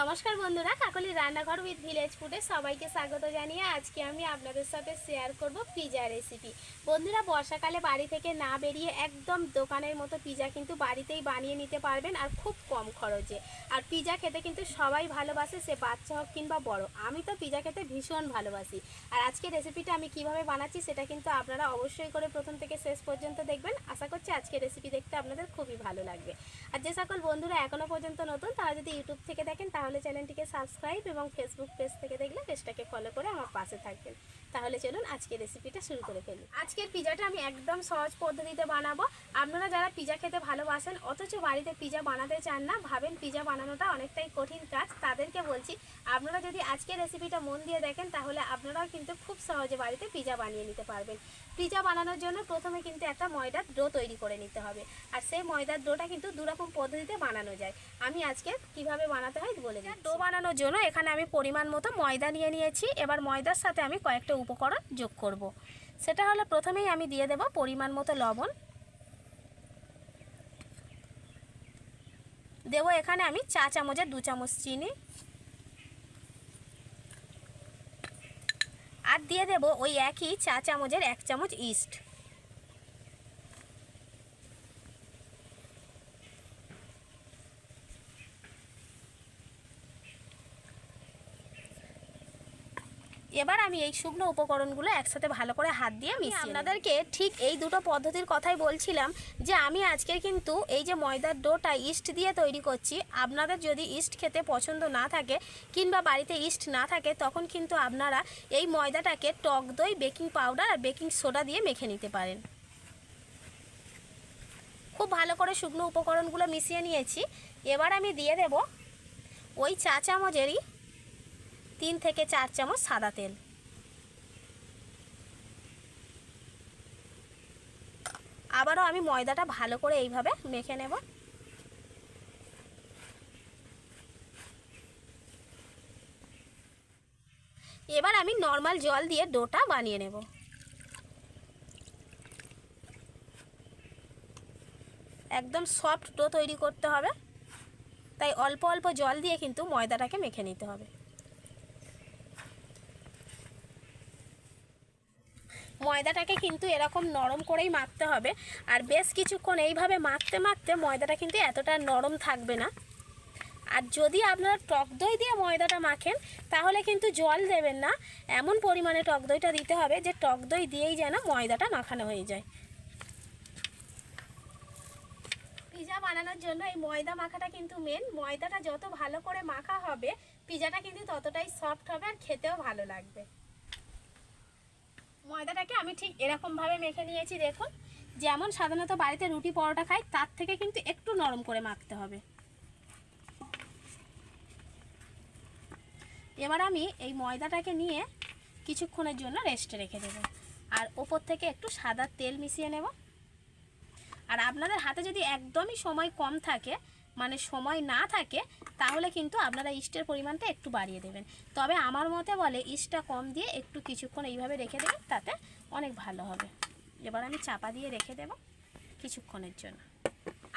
নমস্কার বন্ধুরা, কাকলি রান্নাঘর উইথ ভিলেজ ফুডে সবাইকে স্বাগত জানিয়ে আজকে আমি আপনাদের সাথে শেয়ার করব পিজা রেসিপি বন্ধুরা, বর্ষাকালে বাড়ি থেকে না বেরিয়ে একদম দোকানের মতো পিজা কিন্তু বাড়িতেই বানিয়ে নিতে পারবেন আর খুব কম খরচে। আর পিজা খেতে কিন্তু সবাই ভালোবাসে, সে বাচ্চা হোক কিংবা বড়। আমি তো পিজা খেতে ভীষণ ভালোবাসি। আর আজকে রেসিপিটা আমি কীভাবে বানাচ্ছি সেটা কিন্তু আপনারা অবশ্যই করে প্রথম থেকে শেষ পর্যন্ত দেখবেন। আশা করছি আজকে রেসিপি দেখতে আপনাদের খুবই ভালো লাগবে। আর যে সকল বন্ধুরা এখনও পর্যন্ত নতুন, তারা যদি ইউটিউব থেকে দেখেন তাহলে চ্যানেলটিকে সাবস্ক্রাইব এবং ফেসবুক পেজ থেকে দেখলে পেজটাকে ফলো করে আমার পাশে থাকবেন। তাহলে চলুন আজকে রেসিপিটা শুরু করে ফেলি। আজকের পিজাটা আমি একদম সহজ পদ্ধতিতে বানাবো। আপনারা যারা পিজা খেতে ভালোবাসেন অথচ বাড়িতে পিজা বানাতে চান না ভাবেন পিজা বানানোটা অনেকটাই কঠিন কাজ তাদেরকে বলছি আপনারা যদি আজকের রেসিপিটা মন দিয়ে দেখেন তাহলে আপনারাও কিন্তু খুব সহজে বাড়িতে পিজা বানিয়ে নিতে পারবেন। পিজা বানানোর জন্য প্রথমে কিন্তু একটা ময়দার ডো তৈরি করে নিতে হবে। আর সেই ময়দার ডোটা কিন্তু দুরকম পদ্ধতিতে বানানো যায়। আমি আজকে কীভাবে বানাতে হয় বলে দিই ডো বানানোর জন্য এখানে আমি পরিমাণ মতো ময়দা নিয়ে নিয়েছি। এবার ময়দার সাথে আমি কয়েকটা উপকরণ যোগ করব। সেটা হলো প্রথমেই আমি দিয়ে দেব পরিমাণ মতো লবণ। দেবো এখানে আমি চা চামচের দু চামচ চিনি। আর দিয়ে দেব ওই একই চা চামচের এক চামচ ইস্ট। এবার আমি এই শুকনো উপকরণগুলো একসাথে ভালো করে হাত দিয়ে মিশিয়ে আপনাদেরকে ঠিক এই দুটো পদ্ধতির কথাই বলছিলাম যে আমি আজকের কিন্তু এই যে ময়দার ডোটা ইস্ট দিয়ে তৈরি করছি আপনাদের যদি ইস্ট খেতে পছন্দ না থাকে কিংবা বাড়িতে ইস্ট না থাকে তখন কিন্তু আপনারা এই ময়দাটাকে টক দই বেকিং পাউডার আর বেকিং সোডা দিয়ে মেখে নিতে পারেন। খুব ভালো করে শুকনো উপকরণগুলো মিশিয়ে নিয়েছি। এবার আমি দিয়ে দেব ওই চা চামচেরই তিন থেকে চার চামচ সাদা তেল। আবারও আমি ময়দাটা ভালো করে এইভাবে মেখে নেব। এবার আমি নর্মাল জল দিয়ে ডোটা বানিয়ে নেব। একদম সফট ডো তৈরি করতে হবে। তাই অল্প অল্প জল দিয়ে কিন্তু ময়দাটাকে মেখে নিতে হবে। ময়দাটাকে কিন্তু এরকম নরম করেই মাখতে হবে। আর বেশ কিছুক্ষণ এইভাবে মাখতে মাখতে ময়দাটা কিন্তু এতটা নরম থাকবে না। আর যদি আপনারা টক দই দিয়ে ময়দাটা মাখেন, তাহলে কিন্তু জল দেবেন না। এমন পরিমাণে টক দইটা দিতে হবে যে টক দই দিয়েই যেন ময়দাটা মাখানো হয়ে যায়। পিজা বানানোর জন্য এই ময়দা মাখাটা কিন্তু মেন ময়দাটা যত ভালো করে মাখা হবে, পিজাটা কিন্তু ততটাই সফট হবে আর খেতেও ভালো লাগবে। ময়দাটাকে আমি ঠিক এরকমভাবে মেখে নিয়েছি, দেখুন। যেমন সাধারণত বাড়িতে রুটি পরোটা খাই, তার থেকে কিন্তু একটু নরম করে মাখতে হবে। এবার আমি এই ময়দাটাকে নিয়ে কিছুক্ষণের জন্য রেস্টে রেখে দেব। আর ওপর থেকে একটু সাদা তেল মিশিয়ে নেব। আর আপনাদের হাতে যদি একদমই সময় কম থাকে মানে সময় না থাকে, তাহলে কিন্তু আপনারা ইস্টের পরিমাণটা একটু বাড়িয়ে দেবেন। তবে আমার মতে বলে ইস্টটা কম দিয়ে একটু কিছুক্ষণ এইভাবে রেখে দেবেন, তাতে অনেক ভালো হবে। এবার আমি চাপা দিয়ে রেখে দেব কিছুক্ষণের জন্য।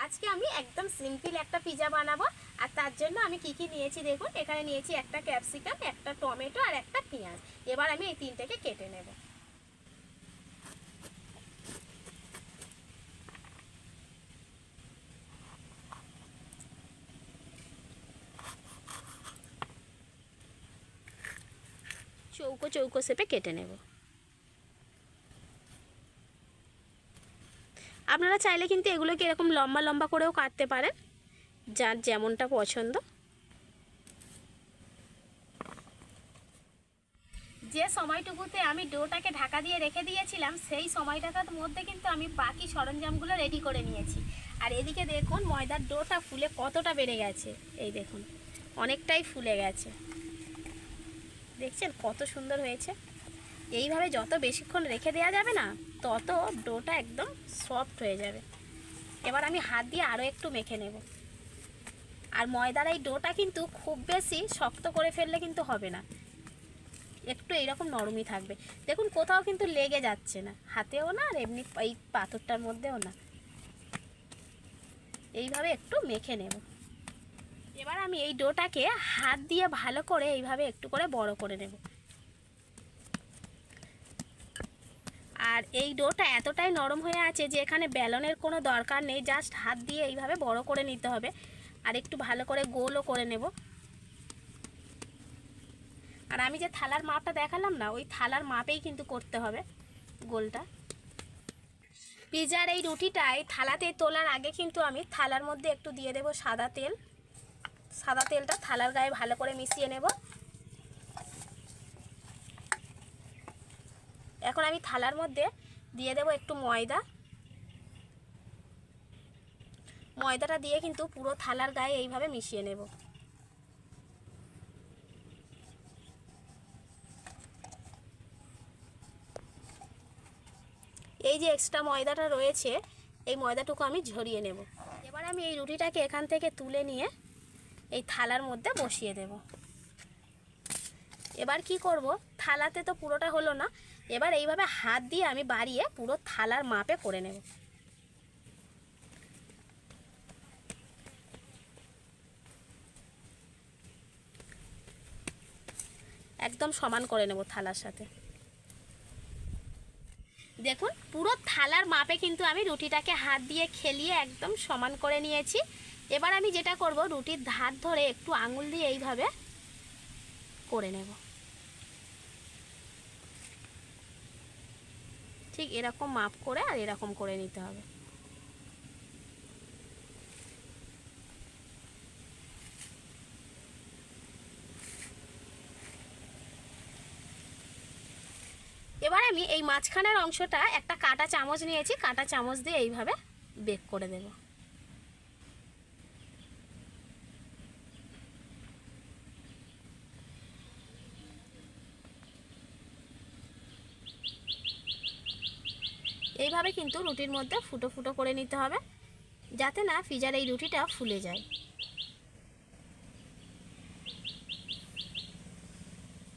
আজকে আমি একদম সিম্পল একটা পিজা বানাবো, আর তার জন্য আমি কি কি নিয়েছি দেখুন, এখানে নিয়েছি একটা ক্যাপসিকাম একটা টমেটো আর একটা পেঁয়াজ। এবার আমি এই তিনটাকে কেটে নেব। চৌকো শেপে কেটে নেব। আপনারা চাইলে কিন্তু এগুলোকে এরকম লম্বা লম্বা করেও কাটতে পারেন, যার যেমনটা পছন্দ। যে সময়টুকুতে আমি ডোটাকে ঢাকা দিয়ে রেখে দিয়েছিলাম, সেই সময়টার মধ্যে কিন্তু আমি বাকি সরঞ্জামগুলো রেডি করে নিয়েছি। আর এদিকে দেখুন, ময়দার ডোটা ফুলে কতটা বেড়ে গেছে। এই দেখুন, অনেকটাই ফুলে গেছে। দেখছেন কত সুন্দর হয়েছে। এইভাবে যত বেশিক্ষণ রেখে দেওয়া যাবে না, তত ডোটা একদম সফট হয়ে যাবে। এবার আমি হাত দিয়ে আরও একটু মেখে নেব। আর ময়দার এই ডোটা কিন্তু খুব বেশি শক্ত করে ফেললে কিন্তু হবে না। একটু এইরকম নরমই থাকবে। দেখুন, কোথাও কিন্তু লেগে যাচ্ছে না। হাতেও না আর এমনি এই পাথরটার মধ্যেও না। এইভাবে একটু মেখে নেব। এবার আমি এই ডোটাকে হাত দিয়ে ভালো করে এইভাবে একটু করে বড় করে নেব। আর এই ডোটা এতটাই নরম হয়ে আছে যে এখানে বেলনের কোনো দরকার নেই, জাস্ট হাত দিয়ে এইভাবে বড় করে নিতে হবে আর একটু ভালো করে গোলও করে নেব। আর আমি যে থালার মাপটা দেখালাম না, ওই থালার মাপেই কিন্তু করতে হবে গোলটা। পিজার এই রুটিটাই থালাতে তোলার আগে কিন্তু আমি থালার মধ্যে একটু দিয়ে দেব সাদা তেল। সাদা তেলটা থালার গায়ে ভালো করে মিশিয়ে নেব। এখন আমি থালার মধ্যে দিয়ে দেব একটু ময়দা। ময়দাটা দিয়ে কিন্তু পুরো থালার গায়ে এইভাবে মিশিয়ে নেব। এই যে এক্সট্রা ময়দাটা রয়েছে, এই ময়দাটুকু আমি ঝরিয়ে নেব। এবার আমি এই রুটিটাকে এখান থেকে তুলে নিয়ে এই থালার মধ্যে বসিয়ে দেব। এবার কি করব? থালাতে তো পুরোটা হলো না। এবার এইভাবে হাত দিয়ে আমি বাড়িয়ে পুরো থালার মাপে করে নেব। একদম সমান করে নেব থালার সাথে। দেখুন, পুরো থালার মাপে কিন্তু আমি রুটিটাকে হাত দিয়ে খেলিয়ে একদম সমান করে নিয়েছি। এবার আমি যেটা করব, রুটির ধার ধরে একটু আঙুল দিয়ে এইভাবে করে নেব। ঠিক এরকম মাপ করে আর এরকম করে নিতে হবে। এবার আমি এই মাঝখানের অংশটা একটা কাটা চামচ নিয়েছি, কাটা চামচ দিয়ে এইভাবে বেক করে দেব। এইভাবে কিন্তু রুটির মধ্যে ফুটো ফুটো করে নিতে হবে, যাতে না ফিজার এই রুটিটা ফুলে যায়।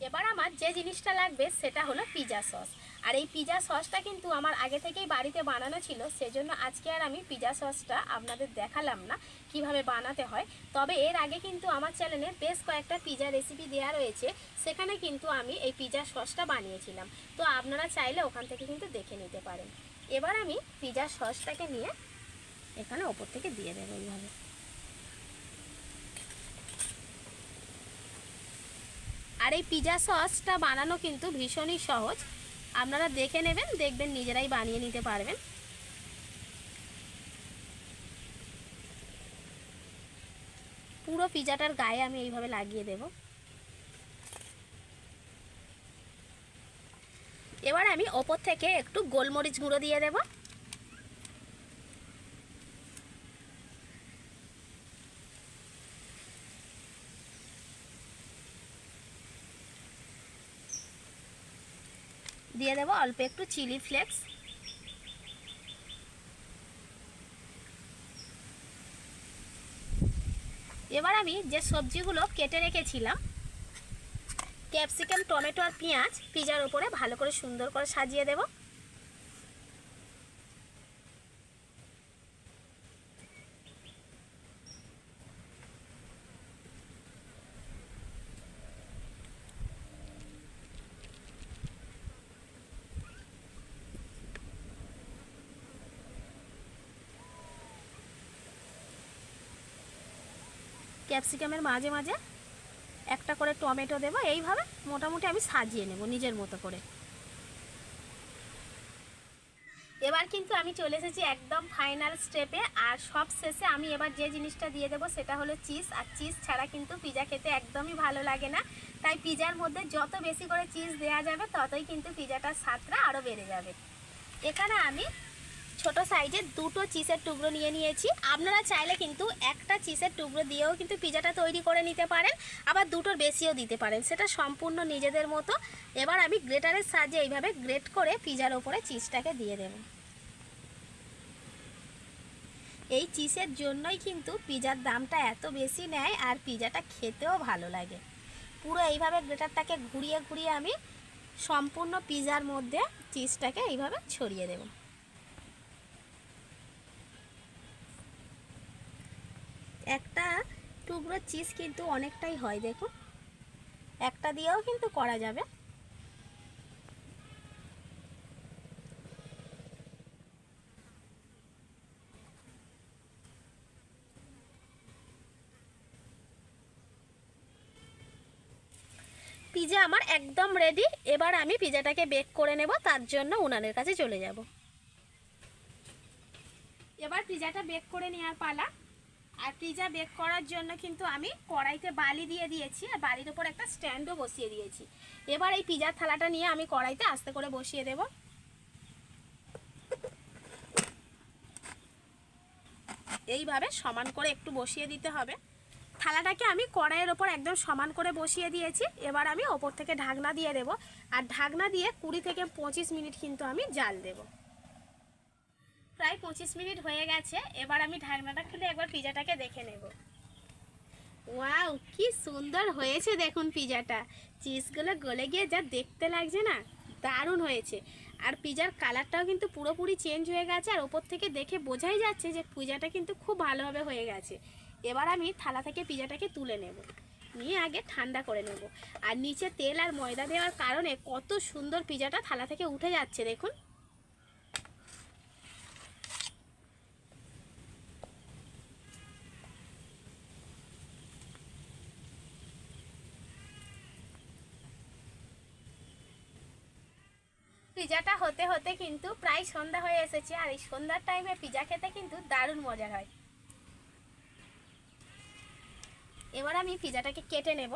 এবার আমার যে জিনিসটা লাগবে সেটা হলো পিজা সস। আর এই পিজা সসটা কিন্তু আমার আগে থেকেই বাড়িতে বানানো ছিল, সেজন্য আজকে আর আমি পিজা সসটা আপনাদের দেখালাম না কীভাবে বানাতে হয়। তবে এর আগে কিন্তু আমার চ্যানেলে বেশ কয়েকটা পিজা রেসিপি দেওয়া রয়েছে, সেখানে কিন্তু আমি এই পিজা সসটা বানিয়েছিলাম। তো আপনারা চাইলে ওখান থেকে কিন্তু দেখে নিতে পারেন। এবার আমি পিজা সসটাকে নিয়ে এখানে ওপর থেকে দিয়ে দেবো এইভাবে। আর এই পিজা সসটা বানানো কিন্তু ভীষণই সহজ। আপনারা দেখে নেবেন, দেখবেন, নিজেরাই বানিয়ে নিতে পারবেন। পুরো পিজাটার গায়ে আমি এইভাবে লাগিয়ে দেব। এবার আমি ওপর থেকে একটু গোলমরিচ গুঁড়ো দিয়ে দেব। দিয়ে দেবো অল্প একটু চিলি ফ্লেক্স। এবার আমি যে সবজিগুলো কেটে রেখেছিলাম, ক্যাপসিকাম, টমেটো আর পেঁয়াজ, পিজার উপরে ভালো করে সুন্দর করে সাজিয়ে দেব। ক্যাপসিকামের মাঝে মাঝে একটা করে টমেটো দেবো, এইভাবে মোটামুটি আমি সাজিয়ে নেব নিজের মতো করে। এবার কিন্তু আমি চলে এসেছি একদম ফাইনাল স্টেপে আর সব শেষে আমি এবার যে জিনিসটা দিয়ে দেবো সেটা হলো চিজ আর চিজ ছাড়া কিন্তু পিজা খেতে একদমই ভালো লাগে না। তাই পিজার মধ্যে যত বেশি করে চিজ দেওয়া যাবে, ততই কিন্তু পিজাটার স্বাদটা আরও বেড়ে যাবে। এখানে আমি ছোট সাইজের দুটো চিজের টুকরো নিয়ে নিয়েছি। আপনারা চাইলে কিন্তু একটা চিজের টুকরো দিয়েও কিন্তু পিজাটা তৈরি করে নিতে পারেন, আবার দুটোর বেশিও দিতে পারেন। সেটা সম্পূর্ণ নিজেদের মতো। এবার আমি গ্রেটারের সাহায্যে এইভাবে গ্রেট করে পিজার ওপরে চিজটাকে দিয়ে দেব। এই চিজের জন্যই কিন্তু পিজার দামটা এত বেশি নেয় আর পিজাটা খেতেও ভালো লাগে। পুরো এইভাবে গ্রেটারটাকে ঘুরিয়ে ঘুরিয়ে আমি সম্পূর্ণ পিজার মধ্যে চিজটাকে এইভাবে ছড়িয়ে দেবো। একটা টুকরো চিজ কিন্তু অনেকটাই হয় দেখুন একটা দিয়েও কিন্তু করা যাবে। পিজা আমার একদম রেডি এবার আমি পিজাটাকে বেক করে নেব, তার জন্য উনানের কাছে চলে যাব। এবার পিজাটা বেক করে নেওয়ার পালা। আর পিজা বেক করার জন্য কিন্তু আমি কড়াইতে বালি দিয়ে দিয়েছি আর বালির উপর একটা স্ট্যান্ডও বসিয়ে দিয়েছি। এবার এই পিজার থালাটা নিয়ে আমি কড়াইতে আস্তে করে বসিয়ে দেব। এইভাবে সমান করে একটু বসিয়ে দিতে হবে। থালাটাকে আমি কড়াইয়ের ওপর একদম সমান করে বসিয়ে দিয়েছি। এবার আমি ওপর থেকে ঢাকনা দিয়ে দেব। আর ঢাকনা দিয়ে কুড়ি থেকে পঁচিশ মিনিট কিন্তু আমি জাল দেব। প্রায় পঁচিশ মিনিট হয়ে গেছে। এবার আমি ঢাকনাটা খুলে একবার পিজাটাকে দেখে নেব। ওয়াও, কি সুন্দর হয়েছে দেখুন পিজাটা। চিজগুলো গলে গিয়ে যা দেখতে লাগছে না, দারুণ হয়েছে। আর পিজার কালারটাও কিন্তু পুরোপুরি চেঞ্জ হয়ে গেছে, আর ওপর থেকে দেখে বোঝাই যাচ্ছে যে পিজাটা কিন্তু খুব ভালোভাবে হয়ে গেছে। এবার আমি থালা থেকে পিজাটাকে তুলে নেব। নিয়ে আগে ঠান্ডা করে নেব। আর নিচে তেল আর ময়দা দেওয়ার কারণে কত সুন্দর পিজাটা থালা থেকে উঠে যাচ্ছে দেখুন। পিজাটা হতে হতে কিন্তু প্রায় সন্ধ্যা হয়ে এসেছে আর এই সন্ধ্যার টাইমে পিজা খেতে কিন্তু দারুণ মজার হয়। এবার আমি পিজাটাকে কেটে নেব।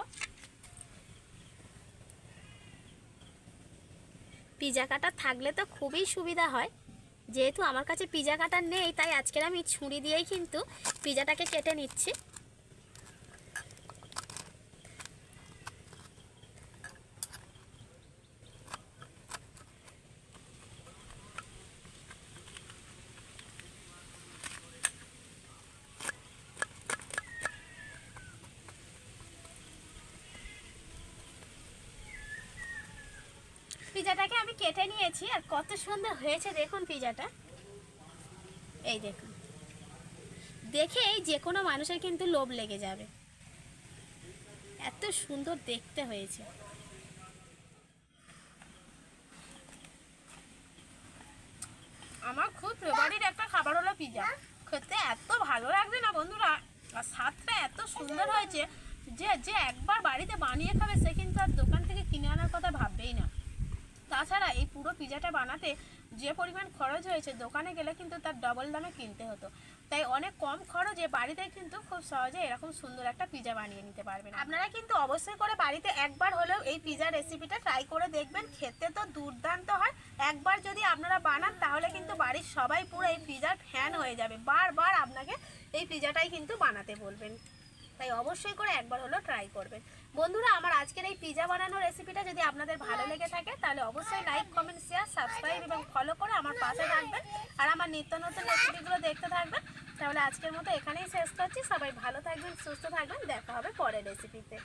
পিজা কাটা থাকলে তো খুবই সুবিধা হয়। যেহেতু আমার কাছে পিজা কাটা নেই, তাই আজকের আমি ছুরি দিয়েই কিন্তু পিজাটাকে কেটে নিচ্ছি। পিজাটাকে আমি কেটে নিয়েছি আর কত সুন্দর হয়েছে দেখুন পিজাটা। এই দেখুন। দেখেই যে কোনো মানুষের কিন্তু লোভ লেগে যাবে। এত সুন্দর দেখতে হয়েছে। আমার খুব ফেভারিট একটা খাবার হলো পিজা। খেতে এত ভালো লাগবে না বন্ধুরা। আর স্বাদটা এত সুন্দর হয়েছে যে যে একবার বাড়িতে বানিয়ে খাবে সে কিন্তু আর দোকান থেকে কিনে আনার কথা ভাববেই না। তাছাড়া এই পুরো পিজাটা বানাতে যে পরিমাণ খরচ হয়েছে, দোকানে গেলে কিন্তু তার ডবল দামে কিনতে হতো। তাই অনেক কম খরচে বাড়িতে কিন্তু খুব সহজে এরকম সুন্দর একটা পিজা বানিয়ে নিতে পারবেন। আপনারা কিন্তু অবশ্যই করে বাড়িতে একবার হলেও এই পিজা রেসিপিটা ট্রাই করে দেখবেন। খেতে তো দুর্দান্ত হয়। একবার যদি আপনারা বানান, তাহলে কিন্তু বাড়ির সবাই পুরো এই পিজার ফ্যান হয়ে যাবে। বারবার আপনাকে এই পিজাটাই কিন্তু বানাতে বলবেন। তাই অবশ্যই করে একবার হলো ট্রাই করবেন। বন্ধুরা, আমার আজকের এই পিজা বানানোর রেসিপিটা যদি আপনাদের ভালো লেগে থাকে, তাহলে অবশ্যই লাইক কমেন্ট শেয়ার সাবস্ক্রাইব এবং ফলো করে আমার পাশে থাকবেন। আর আমার নিত্য নতুন রেসিপিগুলো দেখতে থাকবেন। তাহলে আজকের মতো এখানেই শেষ করছি। সবাই ভালো থাকবেন, সুস্থ থাকবেন। দেখা হবে পরের রেসিপিতে